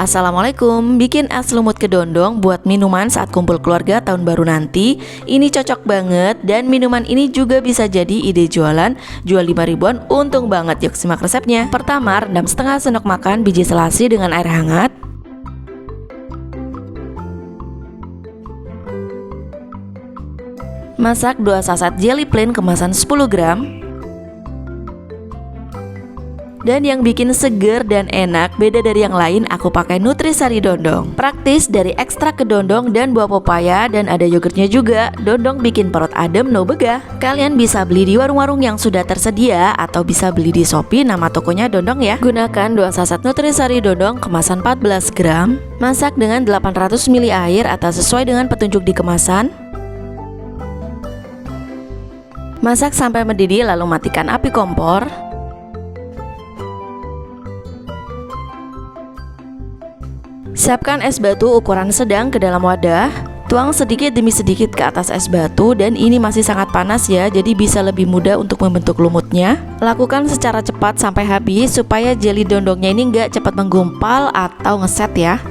Assalamualaikum, bikin es lumut kedondong buat minuman saat kumpul keluarga tahun baru nanti. Ini cocok banget dan minuman ini juga bisa jadi ide jualan. Jual 5 ribuan, untung banget, yuk simak resepnya. Pertama, rendam setengah sendok makan biji selasi dengan air hangat. Masak 2 saset jelly plain kemasan 10 gram dan yang bikin seger dan enak beda dari yang lain aku pakai Nutrisari Dondong. Praktis dari ekstrak kedondong dan buah pepaya dan ada yogurtnya juga. Dondong bikin perut adem no begah. Kalian bisa beli di warung-warung yang sudah tersedia atau bisa beli di Shopee nama tokonya Dondong ya. Gunakan 2 saset Nutrisari Dondong kemasan 14 gram. Masak dengan 800 ml air atau sesuai dengan petunjuk di kemasan. Masak sampai mendidih lalu matikan api kompor Siapkan es batu ukuran sedang ke dalam wadah. Tuang sedikit demi sedikit ke atas es batu dan ini masih sangat panas ya Jadi bisa lebih mudah untuk membentuk lumutnya. Lakukan secara cepat sampai habis supaya jelly dondongnya ini nggak cepat menggumpal atau ngeset ya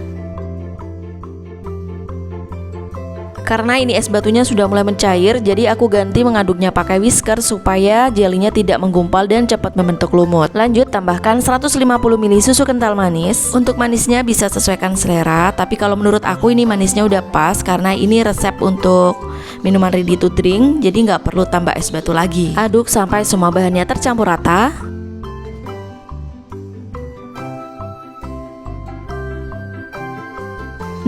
Karena ini es batunya sudah mulai mencair, jadi aku ganti mengaduknya pakai whisker supaya jelinya tidak menggumpal dan cepat membentuk lumut. Lanjut tambahkan 150 ml susu kental manis. Untuk manisnya bisa sesuaikan selera, tapi kalau menurut aku ini manisnya udah pas karena ini resep untuk minuman ready to drink, jadi nggak perlu tambah es batu lagi. Aduk sampai semua bahannya tercampur rata.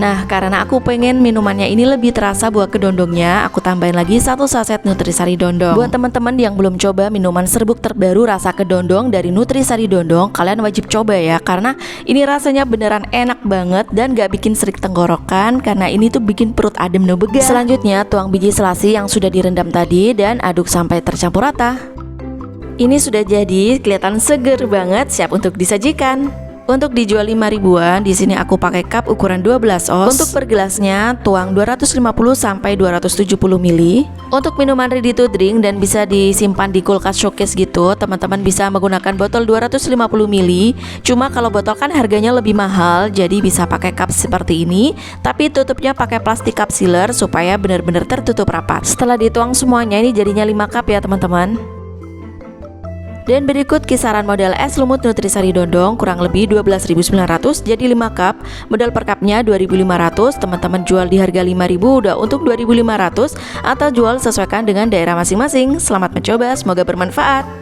Nah, karena aku pengen minumannya ini lebih terasa buah kedondongnya, aku tambahin lagi satu saset Nutrisari Dondong. Buat teman-teman yang belum coba minuman serbuk terbaru rasa kedondong dari Nutrisari Dondong, kalian wajib coba ya, karena ini rasanya beneran enak banget dan gak bikin serik tenggorokan, karena ini tuh bikin perut adem no bega. Selanjutnya, tuang biji selasi yang sudah direndam tadi dan aduk sampai tercampur rata. Ini sudah jadi, kelihatan seger banget, siap untuk disajikan. Untuk dijual 5 ribuan, di sini aku pakai cup ukuran 12 oz. Untuk per gelasnya tuang 250 sampai 270 ml. Untuk minuman ready to drink dan bisa disimpan di kulkas showcase gitu, teman-teman bisa menggunakan botol 250 ml. Cuma kalau botol kan harganya lebih mahal, jadi bisa pakai cup seperti ini, tapi tutupnya pakai plastik cup sealer supaya benar-benar tertutup rapat. Setelah dituang semuanya ini jadinya 5 cup ya, teman-teman. Dan berikut kisaran modal es lumut Nutrisari Dondong kurang lebih 12.900 jadi 5 cup. Modal per cupnya 2.500, teman-teman jual di harga 5.000 udah untuk 2.500 atau jual sesuaikan dengan daerah masing-masing. Selamat mencoba, semoga bermanfaat.